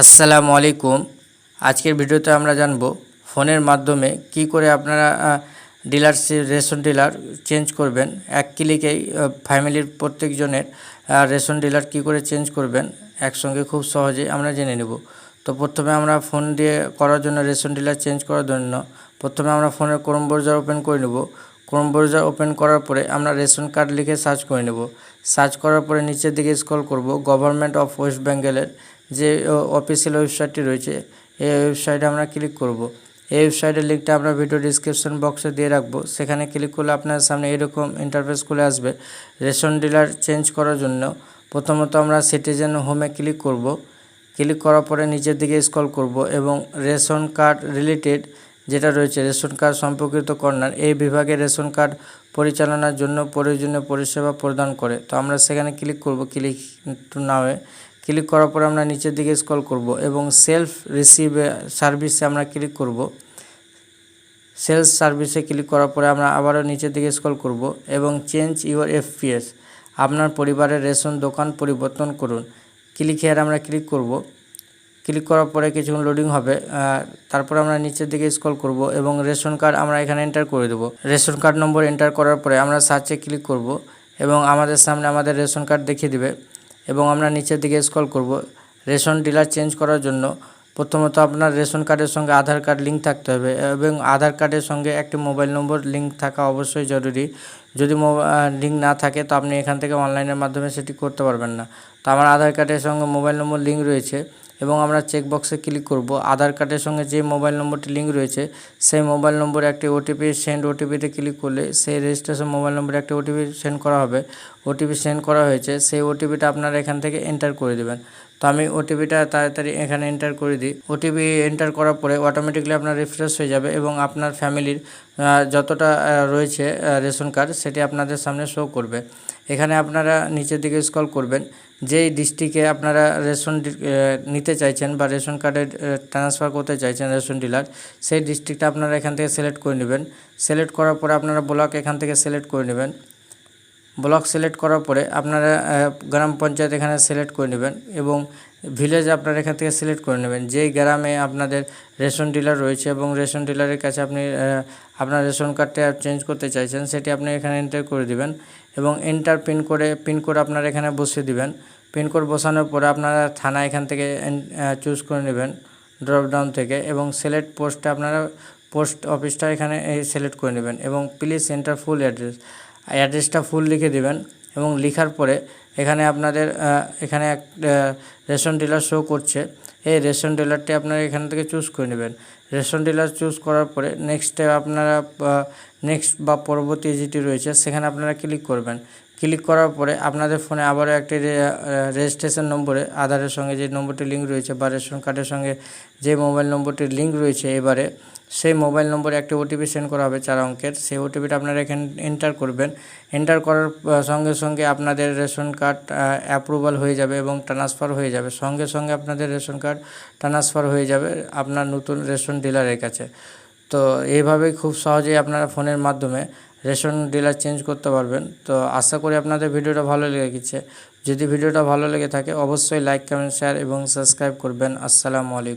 আসসালামু আলাইকুম। আজকের ভিডিওতে আমরা জানব ফোনের মাধ্যমে কি করে আপনারা ডিলার রেশন ডিলার চেঞ্জ করবেন। এক ক্লিকেই ফ্যামিলির প্রত্যেকজনের রেশন ডিলার কি করে চেঞ্জ করবেন একসঙ্গে খুব সহজে আমরা জেনে নেব। তো প্রথমে আমরা ফোন দিয়ে করার জন্য রেশন ডিলার চেঞ্জ করার জন্য প্রথমে আমরা ফোনের ক্রোম ব্রাউজার ওপেন করে নেব। ক্রোম ব্রাউজার ওপেন করার পরে আমরা রেশন কার্ড লিখে সার্চ করে নেব। সার্চ করার পরে নিচের দিকে স্ক্রল করব, গভর্নমেন্ট অফ ওয়েস্ট বেঙ্গলের যে অফিসিয়াল ওয়েবসাইটটি রয়েছে, এই ওয়েবসাইটে আমরা ক্লিক করব। এই ওয়েবসাইটের লিঙ্কটা আমরা ভিডিও ডিসক্রিপশন বক্সে দিয়ে রাখব। সেখানে ক্লিক করলে আপনার সামনে এরকম ইন্টারফেস খুলে আসবে রেশন ডিলার চেঞ্জ করার জন্য। প্রথমত আমরা সিটিজেন হোমে ক্লিক করব। ক্লিক করার পরে নিচের দিকে স্ক্রল করব এবং রেশন কার্ড রিলেটেড যেটা রয়েছে, রেশন কার্ড সম্পর্কিত কর্নার। এই বিভাগে রেশন কার্ড পরিচালনার জন্য প্রয়োজনীয় পরিষেবা প্রদান করে। তো আমরা সেখানে ক্লিক করব, ক্লিক টু নাওয়ে ক্লিক করার পরে আমরা নিচের দিকে স্ক্রল করব এবং সেলফ রিসিভ সার্ভিসে আমরা ক্লিক করব। সেলস সার্ভিসে ক্লিক করার পরে আমরা আবারও নিচের দিকে স্ক্রল করব এবং চেঞ্জ ইউর এফপিএস, আপনার পরিবারের রেশন দোকান পরিবর্তন করুন। ক্লিক হেয়ার আমরা ক্লিক করব। ক্লিক করার পরে কিছুক্ষণ লোডিং হবে তারপর আমরা নিচের দিকে স্ক্রল করব এবং রেশন কার্ড আমরা এখানে এন্টার করে দেবো। রেশন কার্ড নম্বর এন্টার করার পরে আমরা সার্চে ক্লিক করব এবং আমাদের সামনে আমাদের রেশন কার্ড দেখিয়ে দিবে এবং আমরা নিচের দিকে স্ক্রল করব। রেশন ডিলার চেঞ্জ করার জন্য প্রথমত আপনার রেশন কার্ডের সঙ্গে আধার কার্ড লিঙ্ক থাকতে হবে এবং আধার কার্ডের সঙ্গে একটি মোবাইল নম্বর লিঙ্ক থাকা অবশ্যই জরুরি। যদি লিঙ্ক না থাকে তো আপনি এখান থেকে অনলাইনের মাধ্যমে সেটি করতে পারবেন না। তো আমার আধার কার্ডের সঙ্গে মোবাইল নম্বর লিঙ্ক রয়েছে। এবং আমরা চেক বক্সে ক্লিক করব। আধার কার্ডের সঙ্গে যে মোবাইল নম্বরটি লিঙ্ক রয়েছে, সেই মোবাইল নম্বরে একটি ওটিপি সেন্ড ওটিপিতে ক্লিক করলে সেই রেজিস্ট্রেশন মোবাইল নম্বরে একটি ওটিপি সেন্ড করা হবে। ওটিপি সেন্ড করা হয়েছে, সেই ওটিপিটা আপনারা এখান থেকে এন্টার করে দেবেন। তো আমি ওটিপিটা তাড়াতাড়ি এখানে এন্টার করে দিই। ওটিপি এন্টার করার পরে অটোমেটিকলি আপনার রিফ্রেশ হয়ে যাবে এবং আপনার ফ্যামিলির যতটা রয়েছে রেশন কার্ড সেটি আপনাদের সামনে শো করবে। এখানে আপনারা নিচের দিকে স্ক্রল করবেন। যেই ডিস্ট্রিক্টে আপনারা রেশন নিতে চাইছেন বা রেশন কার্ডে ট্রান্সফার করতে চাইছেন রেশন ডিলার সেই ডিস্ট্রিক্টটা আপনারা এখান থেকে সিলেক্ট করে নেবেন। সিলেক্ট করার পরে আপনারা ব্লক এখান থেকে সিলেক্ট করে নেবেন। ব্লক সিলেক্ট করার পরে আপনারা গ্রাম পঞ্চায়েত এখানে সিলেক্ট করে নেবেন এবং ভিলেজ আপনারা এখান থেকে সিলেক্ট করে নেবেন। যেই গ্রামে আপনাদের রেশন ডিলার রয়েছে এবং রেশন ডিলারের কাছে আপনি আপনার রেশন কার্ডটা চেঞ্জ করতে চাইছেন, সেটি আপনি এখানে এন্টার করে দিবেন এবং এন্টার পিন করে, পিন কোড আপনারা এখানে বসিয়ে দিবেন। পিন কোড বসানোর পরে আপনারা থানা এখান থেকে চুজ করে নেবেন ড্রপডাউন থেকে এবং সিলেক্ট পোস্টে আপনারা পোস্ট অফিসটা এখানে সিলেক্ট করে নেবেন এবং প্লিজ এন্টার ফুল অ্যাড্রেস অ্যাড্রেসটা ফুল লিখে দেবেন এবং লেখার পরে এখানে আপনাদের এখানে এক রেশন ডিলার শো করছে। এই রেশন ডিলারটি আপনারা এখান থেকে চুজ করে নেবেন। রেশন ডিলার চুজ করার পরে নেক্সটে আপনারা নেক্সট বা পরবর্তী যেটি রয়েছে, সেখানে আপনারা ক্লিক করবেন। ক্লিক করার পরে আপনাদের ফোনে আবারও একটি রেজিস্ট্রেশন নম্বরে আধারের সঙ্গে যে নম্বরটি লিঙ্ক রয়েছে বা রেশন কার্ডের সঙ্গে যে মোবাইল নম্বরটির লিঙ্ক রয়েছে এবারে সেই মোবাইল নম্বরে একটি ওটিপি সেন্ড করা হবে চার অঙ্কের। সেই ওটিপিটা আপনারা এখানে এন্টার করবেন। এন্টার করার সঙ্গে সঙ্গে আপনাদের রেশন কার্ড অ্যাপ্রুভাল হয়ে যাবে এবং ট্রান্সফার হয়ে যাবে। সঙ্গে সঙ্গে আপনাদের রেশন কার্ড ট্রান্সফার হয়ে যাবে আপনার নতুন রেশন ডিলারের কাছে। তো এইভাবেই খুব সহজেই আপনারা ফোনের মাধ্যমে রেশন ডিলার চেঞ্জ করতে পারবেন। তো আশা করি আপনাদের ভিডিওটা ভালো লেগেছে যদি ভিডিওটা ভালো লেগে থাকে, অবশ্যই লাইক কমেন্ট শেয়ার এবং সাবস্ক্রাইব করবেন। আসসালামু আলাইকুম।